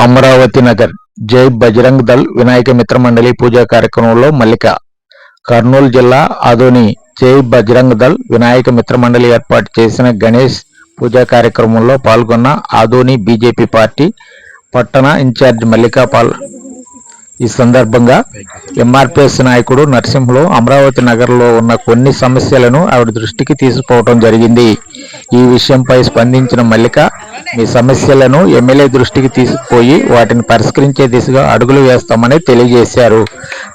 అమరావతి నగర్ జై బజరంగ్ దళ్ వినాయక మిత్ర మండలి పూజా కార్యక్రమంలో మల్లిక. కర్నూలు జిల్లా ఆదోని జై బజరంగ్ దళ్ వినాయక మిత్ర మండలి ఏర్పాటు చేసిన గణేష్ పూజా కార్యక్రమంలో పాల్గొన్న ఆదోని బీజేపీ పార్టీ పట్టణ ఇన్ఛార్జ్ మల్లికా పాల్ ఈ సందర్భంగా ఎంఆర్పిఎస్ నాయకుడు నరసింహులు అమరావతి నగర్లో ఉన్న కొన్ని సమస్యలను ఆవిడ దృష్టికి తీసుకుపోవడం జరిగింది. ఈ విషయంపై స్పందించిన మల్లిక మీ సమస్యలను ఎమ్మెల్యే దృష్టికి తీసుకుపోయి వాటిని పరిష్కరించే దిశగా అడుగులు వేస్తామని తెలియజేశారు.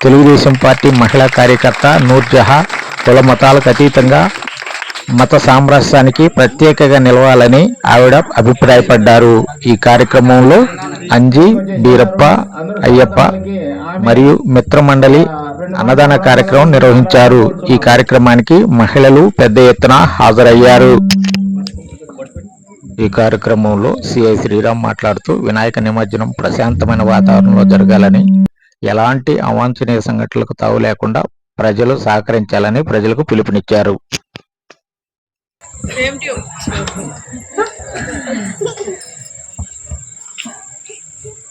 తెలుగుదేశం పార్టీ మహిళా కార్యకర్త నూర్జహా కుల మతాలకు అతీతంగా మత సామరస్యానికి ప్రత్యేకగా నిలవాలని ఆవిడ అభిప్రాయపడ్డారు. ఈ కార్యక్రమంలో అంజి బీరప్ప అయ్యప్ప మరియు మిత్రమండలి అన్నదాన కార్యక్రమం నిర్వహించారు. ఈ కార్యక్రమానికి మహిళలు పెద్ద ఎత్తున హాజరయ్యారు. ఈ కార్యక్రమంలో సిఐ శ్రీరామ్ మాట్లాడుతూ వినాయక నిమజ్జనం ప్రశాంతమైన వాతావరణంలో జరగాలని ఎలాంటి అవాంఛనీయ సంఘటనలకు తావు లేకుండా ప్రజలు సహకరించాలని ప్రజలకు పిలుపునిచ్చారు.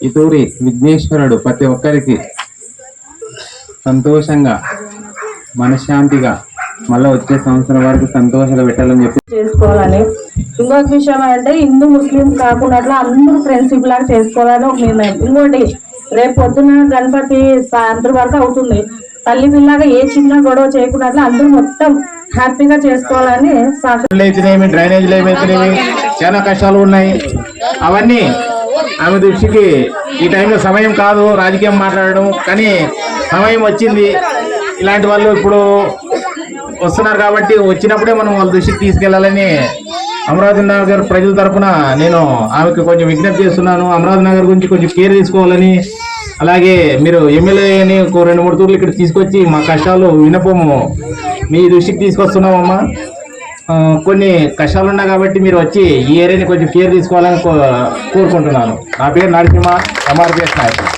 ఇతూరి విఘ్నేశ్వరుడు ప్రతి ఒక్కరికి సంతోషంగా మనశ్శాంతిగా మళ్ళీ వచ్చే సంవత్సరం వరకు సంతోషంగా పెట్టాలని చెప్పి చేసుకోవాలని. ఇంకొక విషయం అంటే హిందూ ముస్లిం కాకుండా అట్లా అందరూ ఫ్రెండ్షిప్ లాగా చేసుకోవాలని ఒక నిర్ణయం. ఇంకోటి రేపు పొద్దున గణపతి సాయంత్రం వరకు అవుతుంది. తల్లి పిల్లగా ఏ చిన్న గొడవ చేయకుండా అందరూ మొత్తం హ్యాపీగా చేసుకోవాలని డ్రైనేజీలు ఏమైతేనేమి చాలా కష్టాలు ఉన్నాయి. అవన్నీ ఆమె దృష్టికి ఈ టైంలో సమయం కాదు రాజకీయం మాట్లాడడం. కానీ సమయం వచ్చింది. ఇలాంటి వాళ్ళు ఇప్పుడు వస్తున్నారు కాబట్టి వచ్చినప్పుడే మనం వాళ్ళ దృష్టికి తీసుకెళ్ళాలని అమరావతి నగర్ ప్రజల తరఫున నేను ఆమెకు కొంచెం విజ్ఞప్తి చేస్తున్నాను. అమరావతి నగర్ గురించి కొంచెం కేర్ తీసుకోవాలని. అలాగే మీరు ఎమ్మెల్యేని ఒక రెండు మూడు తూర్లు ఇక్కడ తీసుకొచ్చి మా కష్టాలు వినపము. మీ దృష్టికి తీసుకొస్తున్నామమ్మా. కొన్ని కష్టాలు ఉన్నాయి కాబట్టి మీరు వచ్చి ఈ ఏరియాని కొంచెం కేర్ తీసుకోవాలని కో- కోరుకుంటున్నాను. నా పేరు నరసింహ ఎంఆర్పిఎస్ నాయకుడు.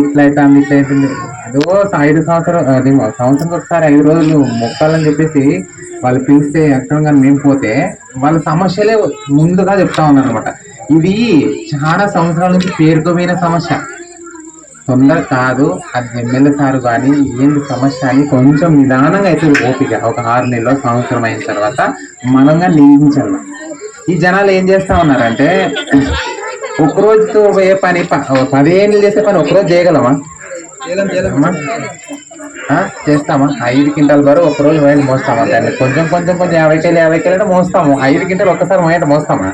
ఇట్లా అవుతుంది ఇట్లా అవుతుంది అదో ఐదు సంవత్సరం అది సంవత్సరం ఒకసారి ఐదు రోజులు మొక్కాలని చెప్పేసి వాళ్ళు పిలిస్తే ఎక్కడ కానీ మేము పోతే వాళ్ళ సమస్యలే ముందుగా చెప్తా ఉన్నారు అనమాట ఇది చాలా సంవత్సరాల నుంచి పేరుకోపోయిన సమస్య. తొందర కాదు అది ఎమ్మెల్యే సార్ కానీ ఏంటి సమస్య అని కొంచెం నిదానంగా అయితే ఓపిక ఒక ఆరు నెలలో సంవత్సరం అయిన తర్వాత మనంగా నిందించాలి ఈ జనాలు ఏం చేస్తా ఉన్నారంటే ఒక రోజుతో పని ప- పదేళ్ళు చేసే పని ఒకరోజు చేయగలమా? చేస్తామా? ఐదు క్వింటాల బరువు ఒక రోజు వేయండి మోస్తామా? దాన్ని కొంచెం కొంచెం కొంచెం యాభై కేలు యాభై కేలు అంటే మోస్తాము. ఐదు క్వింటాలు ఒక్కసారి మోయండి మోస్తామా?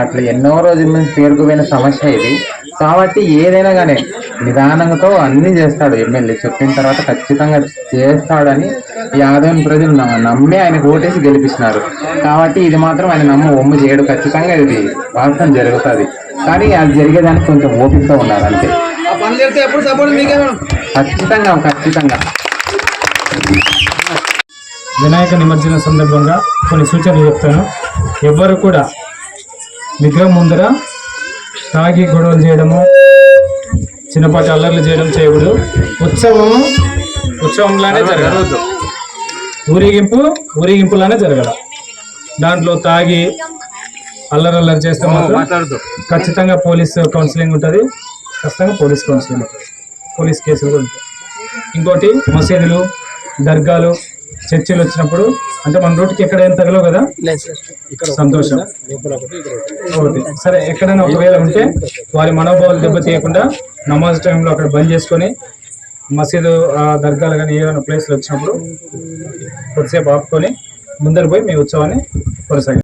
అట్లా ఎన్నో రోజుల నుంచి పేరుకుపోయిన సమస్య ఇది. కాబట్టి ఏదైనా కానీ నిదానంతో అన్ని చేస్తాడు ఎమ్మెల్యే. చెప్పిన తర్వాత ఖచ్చితంగా చేస్తాడని ఆదాయం ప్రజలు నమ్మి ఆయన ఓటేసి గెలిపిస్తున్నారు. కాబట్టి ఇది మాత్రం ఆయన నమ్మ ఒమ్ము చేయడు. ఖచ్చితంగా ఇది వాస్తవం జరుగుతుంది. కానీ అది జరిగేదానికి కొంచెం ఓపికతో ఉన్నారు అంతే. ఖచ్చితంగా ఖచ్చితంగా. వినాయక నిమజ్జన సందర్భంగా కొన్ని సూచనలు చెప్తాను. ఎవ్వరు కూడా విగ్రహం ముందర తాగి గొడవలు చేయడము చిన్నపాటి అల్లర్లు చేయడం చేయకూడదు. ఉత్సవము ఉత్సవంలానే జరగదు. ఊరేగింపు ఊరేగింపులానే జరగదు దాంట్లో తాగి అల్లరల్లరి చేస్తే మాత్రం ఖచ్చితంగా పోలీస్ కౌన్సిలింగ్ ఉంటుంది. ఖచ్చితంగా పోలీస్ కౌన్సిలింగ్ ఉంటుంది పోలీస్ కేసులు కూడా ఉంటాయి. ఇంకోటి మసీదులు దర్గాలు చర్చిలు వచ్చినప్పుడు అంటే మన రోడ్డుకి ఎక్కడ ఏం తగలవు కదా? సంతోషం. ఒకటి సరే ఎక్కడైనా ఒకవేళ ఉంటే వారి మనోభావాలు దెబ్బతీయకుండా నమాజ్ టైంలో అక్కడ బంద్ చేసుకొని మసీదు ఆ దర్గాలు కానీ ఏదైనా ప్లేస్లు వచ్చినప్పుడు కొద్దిసేపు ఆపుకొని ముందర పోయి మీ ఉత్సవాన్ని కొనసాగి